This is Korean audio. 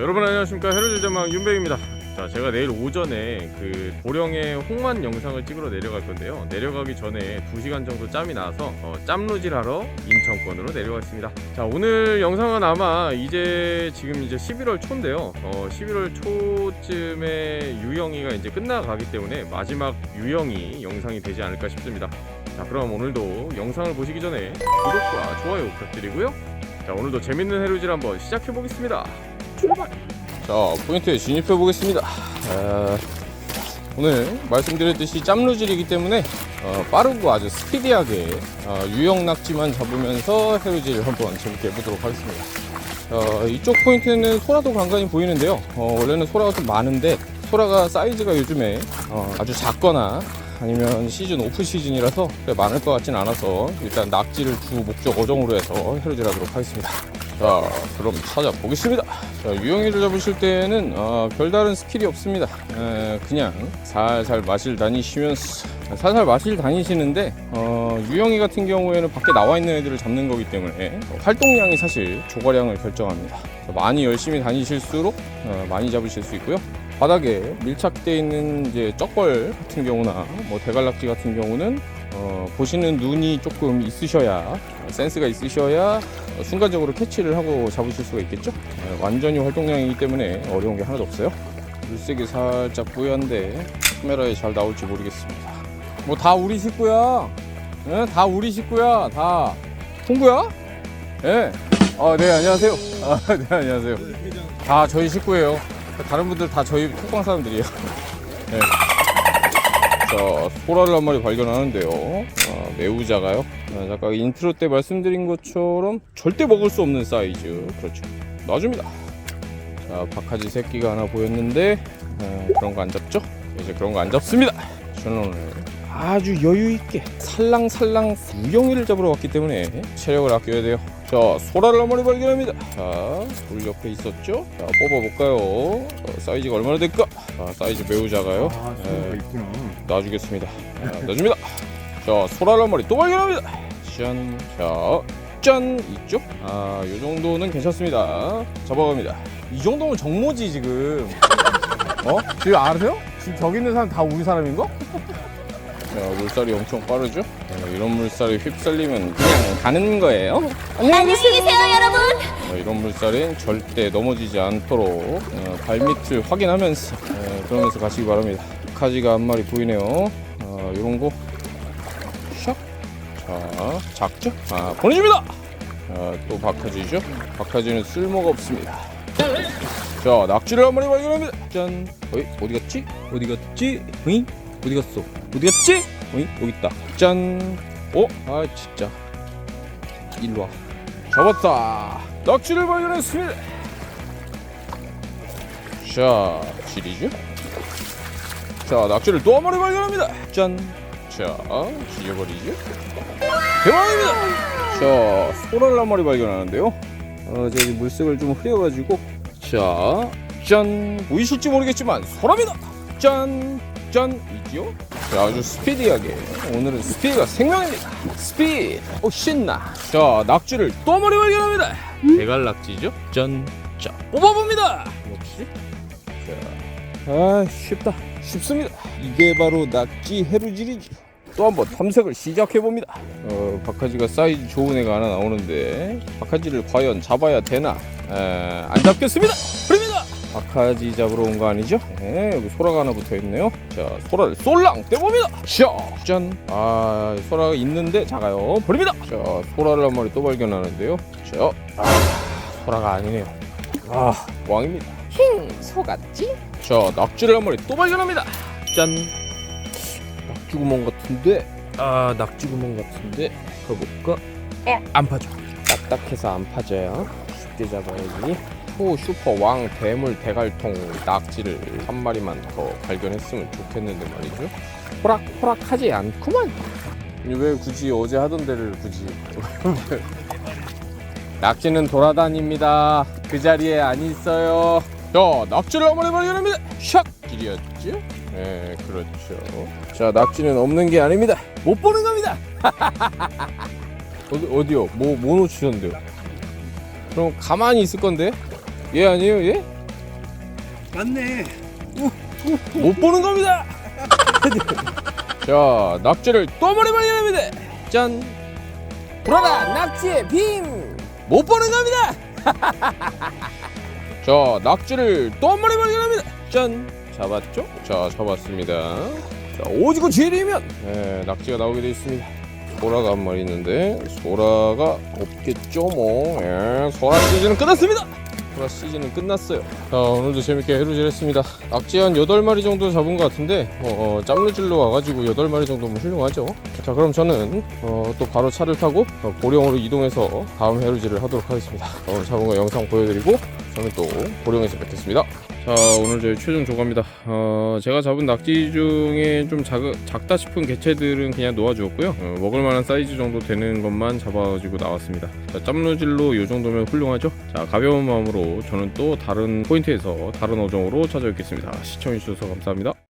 여러분 안녕하십니까? 해로질자망 윤백입니다. 자 제가 내일 오전에 그 보령의 홍만 영상을 찍으러 내려갈 건데요. 내려가기 전에 2시간 정도 짬이 나서 어, 짬루질 하러 인천권으로 내려갔습니다. 자 오늘 영상은 아마 이제 지금 이제 11월 초인데요. 어, 11월 초쯤에 유영이가 이제 끝나가기 때문에 마지막 유영이 영상이 되지 않을까 싶습니다. 자 그럼 오늘도 영상을 보시기 전에 구독과 좋아요 부탁드리고요. 자 오늘도 재밌는 해루질 한번 시작해 보겠습니다 자 포인트에 진입해 보겠습니다. 아, 오늘 말씀드렸듯이 짬루질이기 때문에 어, 빠르고 아주 스피디하게 어, 유형 낙지만 잡으면서 해루질 한번 재밌게 해보도록 하겠습니다. 어, 이쪽 포인트는 소라도 간간히 보이는데요. 어, 원래는 소라가 좀 많은데 소라가 사이즈가 요즘에 어, 아주 작거나 아니면 시즌 오프 시즌이라서 많을 것 같진 않아서 일단 낙지를 주 목적 어종으로 해서 해루질 하도록 하겠습니다 자 그럼 찾아보겠습니다. 자, 유영이를 잡으실 때는 어, 별다른 스킬이 없습니다. 에, 그냥 살살 마실 다니시면서 살살 마실 다니시는데 어, 유영이 같은 경우에는 밖에 나와 있는 애들을 잡는 거기 때문에 어, 활동량이 사실 조과량을 결정합니다. 많이 열심히 다니실수록 어, 많이 잡으실 수 있고요. 바닥에 밀착되어 있는 이제 쩍벌 같은 경우나 뭐 대갈락지 같은 경우는 어, 보시는 눈이 조금 있으셔야 어, 센스가 있으셔야 어, 순간적으로 캐치를 하고 잡으실 수가 있겠죠. 어, 완전히 활동량이기 때문에 어려운 게 하나도 없어요. 물색이 살짝 뿌연데 카메라에 잘 나올지 모르겠습니다. 뭐 다 우리 식구야. 예? 다 우리 식구야. 다 홍구야? 예. 아, 네 안녕하세요. 아, 네 안녕하세요. 다 저희 식구예요. 다른 분들 다 저희 톡방 사람들이에요. 네. 자, 소라를 한 마리 발견하는데요. 아, 매우 작아요. 아, 아까 인트로 때 말씀드린 것처럼 절대 먹을 수 없는 사이즈. 그렇죠. 놔줍니다. 자, 박하지 새끼가 하나 보였는데 아, 그런 거 안 잡죠? 이제 그런 거 안 잡습니다. 저는 오늘 아주 여유 있게 살랑살랑 우영이를 잡으러 왔기 때문에 체력을 아껴야 돼요. 자, 소라를 한 마리 발견합니다. 자, 물 옆에 있었죠? 자, 뽑아볼까요? 어, 사이즈가 얼마나 될까? 아, 사이즈 매우 작아요. 아, 네. 있구나. 놔주겠습니다. 자, 놔줍니다. 자, 소라를 한 마리 또 발견합니다. 짠. 자, 짠. 있죠? 아, 요 정도는 괜찮습니다. 잡아갑니다. 이 정도면 정모지, 지금. 어? 지금 아세요? 지금 저기 있는 사람 다 우리 사람인 거? 자, 물살이 엄청 빠르죠? 어, 이런 물살이 휩쓸리면 그냥 가는 거예요. 안녕히 계세요, 여러분. 어, 이런 물살은 절대 넘어지지 않도록 어, 발밑을 확인하면서 어, 그러면서 가시기 바랍니다. 카지가 한 마리 보이네요. 어, 이런 거 샥. 자, 작죠? 아, 보내줍니다. 자, 또 박하지죠? 박하지는 쓸모가 없습니다. 자, 낙지를 한 마리 발견합니다. 짠. 어이, 어디 갔지? 어디 갔지? 어이? 어디 갔어? 어디 갔지? 어이? 여기 있다. 짠. 어? 아, 진짜. 일로 와. 잡았다. 낙지를 발견했습니다. 자, 질이죠? 자, 낙지를 또 한 마리 발견합니다. 짠. 자, 지져버리죠? 대박입니다. 자, 소라를 한 마리 발견하는데요. 어, 저기 물색을 좀 흐려가지고. 자, 짠. 보이실지 모르겠지만 소라입니다. 짠. 짠. 이죠? 자, 아주 스피디하게. 오늘은 스피드가 생명입니다. 스피드. 오, 신나. 자, 낙지를 또한 마리 발견합니다. 대갈 낙지죠? 짠. 자, 뽑아봅니다. 역시. 자, 아, 쉽다. 쉽습니다. 이게 바로 낙지 해루질이죠. 또한번 탐색을 시작해 봅니다. 어, 박하지가 사이즈 좋은 애가 하나 나오는데 박하지를 과연 잡아야 되나? 에, 안 잡겠습니다. 박하지 잡으러 온 거 아니죠? 네, 여기 소라가 하나 붙어 있네요. 자, 소라를 쏠랑 떼봅니다. 샤, 짠. 아, 소라가 있는데 작아요. 버립니다. 자, 소라를 한 마리 또 발견하는데요. 자, 아, 소라가 아니네요. 아, 왕입니다. 힝, 속았지? 자, 낙지를 한 마리 또 발견합니다. 짠. 낙지 구멍 같은데. 아, 낙지 구멍 같은데. 가볼까? 에. 안 파져. 딱딱해서 안 파져요. 쉽게 잡아야지. 호 슈퍼 왕 대물 대갈통 낙지를 한 마리만 더 발견했으면 좋겠는데 말이죠. 호락호락하지 않구만. 왜 굳이 어제 하던 데를 굳이? 낙지는 돌아다닙니다. 그 자리에 안 있어요. 자, 낙지를 한 마리 발견합니다. 샥! 길이었죠? 네, 그렇죠. 자, 낙지는 없는 게 아닙니다. 못 보는 겁니다. 어디, 어디요? 뭐, 뭐 놓치셨는데요? 그럼 가만히 있을 건데? 얘 아니에요, 얘? 맞네. 못 보는 겁니다. 자, 낙지를 또 머리 발견합니다. 짠. 불어라 낙지의 빔. 못 보는 겁니다. 자, 낙지를 또한 마리 발견합니다. 짠. 잡았죠? 자, 잡았습니다. 자, 오지고 지리면 네, 낙지가 나오게 돼 있습니다. 소라가 한 마리 있는데 소라가 없겠죠 뭐. 예, 소라 시즌은 끝났습니다. 소라 시즌은 끝났어요. 자, 오늘도 재밌게 해루질 했습니다. 낙지 한 8마리 정도 잡은 것 같은데 어, 어, 짬루질로 와가지고 8마리 정도면 훌륭하죠. 자, 그럼 저는 어, 또 바로 차를 타고 어, 보령으로 이동해서 다음 해루질을 하도록 하겠습니다. 오늘 잡은 거 영상 보여드리고 저는 또 보령에서 뵙겠습니다. 자 오늘 저희 최종 조과입니다. 어, 제가 잡은 낙지 중에 좀 작, 작다 싶은 개체들은 그냥 놓아주었고요. 어, 먹을 만한 사이즈 정도 되는 것만 잡아가지고 나왔습니다. 자, 짬루질로 이 정도면 훌륭하죠? 자 가벼운 마음으로 저는 또 다른 포인트에서 다른 어종으로 찾아뵙겠습니다. 시청해주셔서 감사합니다.